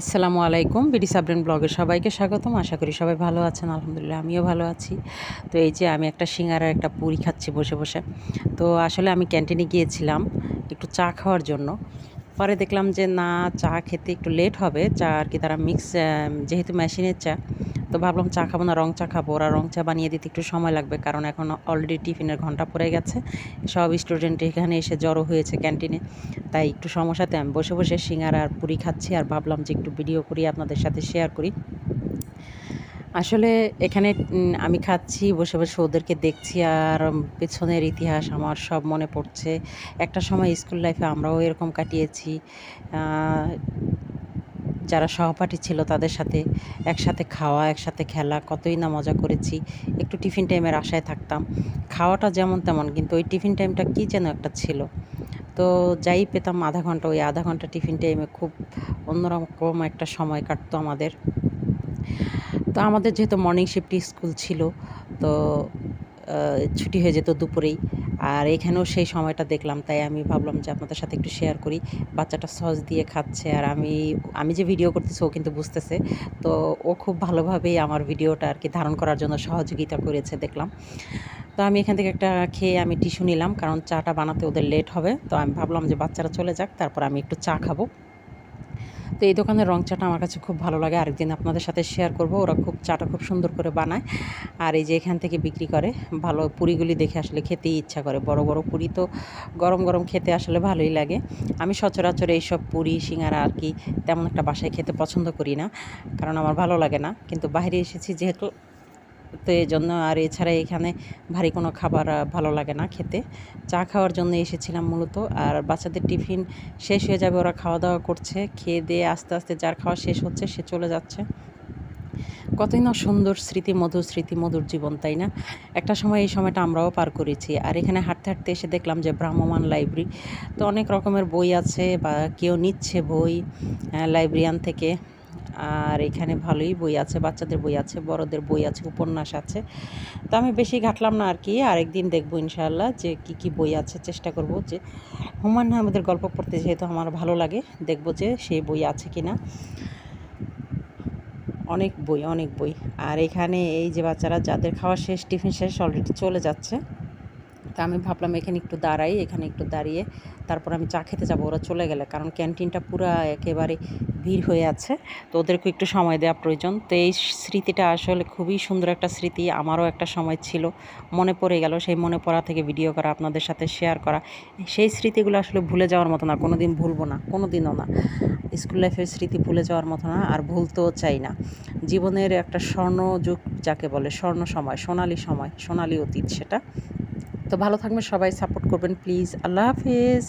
আসসালামু আলাইকুম। বিডি সাবরেন ব্লগের সবাইকে স্বাগতম। আশা করি সবাই ভালো আছেন। আলহামদুলিল্লাহ, আমিও ভালো আছি। তো এই যে আমি একটা সিঙ্গারার একটা পুরি খাচ্ছি বসে বসে। তো আসলে আমি ক্যান্টিনে গিয়েছিলাম একটু চা খাওয়ার জন্য। পরে দেখলাম যে না, চা খেতে একটু লেট হবে। চা আর কি তারা মিক্স যেহেতু মেশিনের চা তো ভাবলাম চা খাব না, রং চা খাব। ওরা রং চা বানিয়ে দিতে একটু সময় লাগবে, কারণ এখন অলরেডি টিফিনের ঘণ্টা পড়ে গেছে। সব স্টুডেন্ট এখানে এসে জড়ো হয়েছে ক্যান্টিনে তাই একটু সমস্যাতে আমি বসে বসে সিঙ্গার আর পুরি খাচ্ছি আর ভাবলাম যে একটু ভিডিও করি, আপনাদের সাথে শেয়ার করি। আসলে এখানে আমি খাচ্ছি, বসে বসে ওদেরকে দেখছি আর পেছনের ইতিহাস আমার সব মনে পড়ছে। একটা সময় স্কুল লাইফে আমরাও এরকম কাটিয়েছি। যারা সহপাঠী ছিল তাদের সাথে একসাথে খাওয়া, একসাথে খেলা, কতই না মজা করেছি। একটু টিফিন টাইমের আশায় থাকতাম। খাওয়াটা যেমন তেমন, কিন্তু ওই টিফিন টাইমটা কী যেন একটা ছিল। তো যাই পেতাম আধা ঘণ্টা, ওই আধা ঘণ্টা টিফিন টাইমে খুব অন্যরকম একটা সময় কাটতো আমাদের। তো আমাদের যেহেতু মর্নিং শিফটি স্কুল ছিল, তো ছুটি হয়ে যেত দুপুরেই। আর এখানেও সেই সময়টা দেখলাম, তাই আমি ভাবলাম যে আপনাদের সাথে একটু শেয়ার করি। বাচ্চাটা সস দিয়ে খাচ্ছে আর আমি আমি যে ভিডিও করতেছি ও কিন্তু বুঝতেছে। তো ও খুব ভালোভাবেই আমার ভিডিওটা আর কি ধারণ করার জন্য সহযোগিতা করেছে দেখলাম। তো আমি এখান থেকে একটা খেয়ে আমি টিস্যু নিলাম, কারণ চাটা বানাতে ওদের লেট হবে। তো আমি ভাবলাম যে বাচ্চারা চলে যাক, তারপর আমি একটু চা খাব। তো এই দোকানের রং চাটা আমার কাছে খুব ভালো লাগে। আরেকদিন আপনাদের সাথে শেয়ার করব। ওরা খুব চাটা খুব সুন্দর করে বানায়। আর এই যে এখান থেকে বিক্রি করে, ভালো পুরিগুলি দেখে আসলে খেতেই ইচ্ছা করে। বড় বড় পুরি তো গরম গরম খেতে আসলে ভালোই লাগে। আমি সচরাচর এইসব পুরি, সিঙ্গারা আর কি তেমন একটা বাসায় খেতে পছন্দ করি না, কারণ আমার ভালো লাগে না। কিন্তু বাইরে এসেছি যেহেতু তো জন্য আর এছাড়া এখানে ভারী কোনো খাবার ভালো লাগে না খেতে। চা খাওয়ার জন্য এসেছিলাম মূলত। আর বাচ্চাদের টিফিন শেষ হয়ে যাবে, ওরা খাওয়া দাওয়া করছে। খেয়ে দিয়ে আস্তে আস্তে যার খাওয়া শেষ হচ্ছে, সে চলে যাচ্ছে। কতই না সুন্দর স্মৃতি, মধুর স্মৃতি, মধুর জীবন, তাই না? একটা সময় এই সময়টা আমরাও পার করেছি। আর এখানে হাঁটতে হাঁটতে এসে দেখলাম যে ভ্রাম্যমান লাইব্রেরি। তো অনেক রকমের বই আছে বা কেউ নিচ্ছে বই লাইব্রেরিয়ান থেকে। আর এখানে ভালোই বই আছে, বাচ্চাদের বই আছে, বড়দের বই আছে, উপন্যাস আছে। তো আমি বেশি ঘাটলাম না আর কি আরেকদিন দেখব ইনশাআল্লাহ যে কি কি বই আছে, চেষ্টা করব যে হুমায়ুন আহমেদের গল্প পড়তে যেহেতু আমার ভালো লাগে, দেখব যে সেই বই আছে কি না অনেক বই অনেক বই। আর এখানে এই যে বাচ্চারা, যাদের খাওয়া শেষ, টিফিন শেষ অলরেডি চলে যাচ্ছে। তা আমি ভাবলাম, এখানে একটু দাঁড়াই, এখানে একটু দাঁড়িয়ে তারপর আমি চা খেতে যাব। ওরা চলে গেলে, কারণ ক্যান্টিনটা পুরো একেবারে ভিড় হয়ে আছে। তো ওদেরকে একটু সময় দেওয়া প্রয়োজন। তো এই স্মৃতিটা আসলে খুবই সুন্দর একটা স্মৃতি, আমারও একটা সময় ছিল। মনে পড়ে গেল সেই মনে পড়া থেকে ভিডিও করা, আপনাদের সাথে শেয়ার করা। সেই স্মৃতিগুলো আসলে ভুলে যাওয়ার মতো না কোনো দিন ভুলবো না কোনো দিনও না। স্কুল লাইফের স্মৃতি ভুলে যাওয়ার মতো না, আর ভুলতেও চাই না। জীবনের একটা স্বর্ণযুগ যাকে বলে, স্বর্ণ সময়, সোনালি সময়, সোনালি অতীত সেটা। তো ভালো থাকবেন সবাই সাপোর্ট করবেন প্লিজ। আল্লাহ হাফিজ।